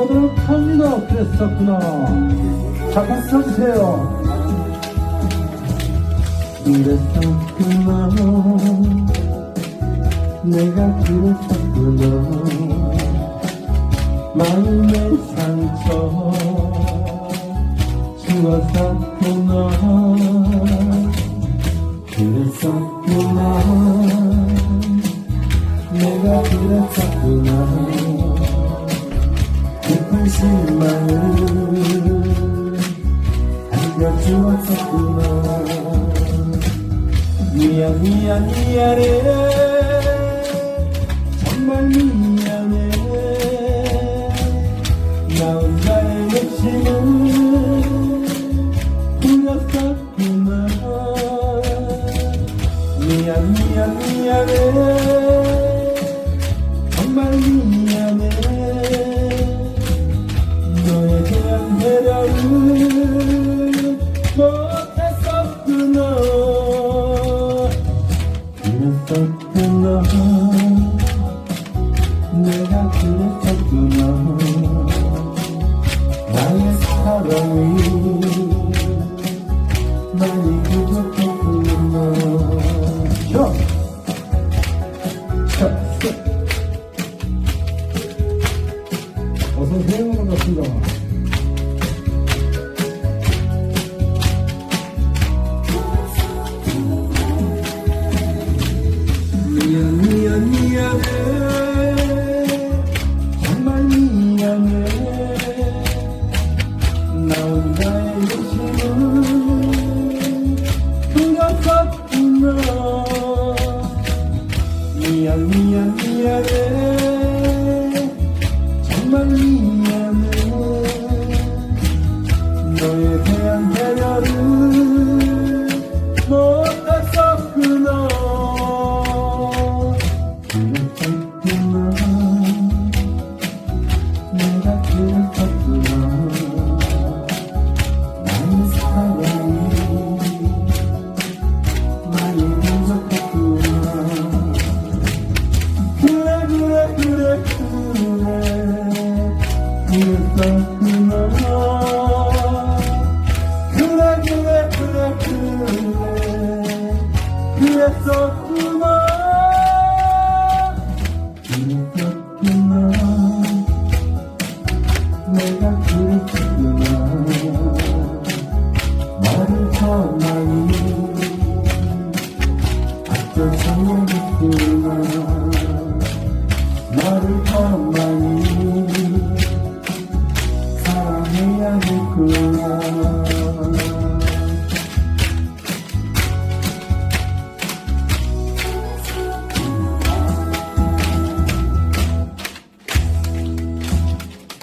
고등학교입니다. 그랬었구나. 자, 박수 쳐주세요. 그랬었구나. 내가 그랬었구나. 마음의 상처 주었었구나. 그랬었구나. 내가 그랬었구나. 실망을 안겨주었었구나. 미안 미안 미안해 배려를 못했었구나 그랬었구나 내가 그랬었구나 나의 사랑이 많이 부족했구나 자, 자, 자. 어서 오세요 반갑습니다 미안 미안해. 정말 미안해. 너에 대한 배려를 못했었구나. 그랬었구나. 내가 그랬었구나 그래 그래 그래 그래 그랬었구나 그랬었구나 내가 그랬었구나 말을 아껴 정해했구나 나를 더 많이 사랑해야겠구나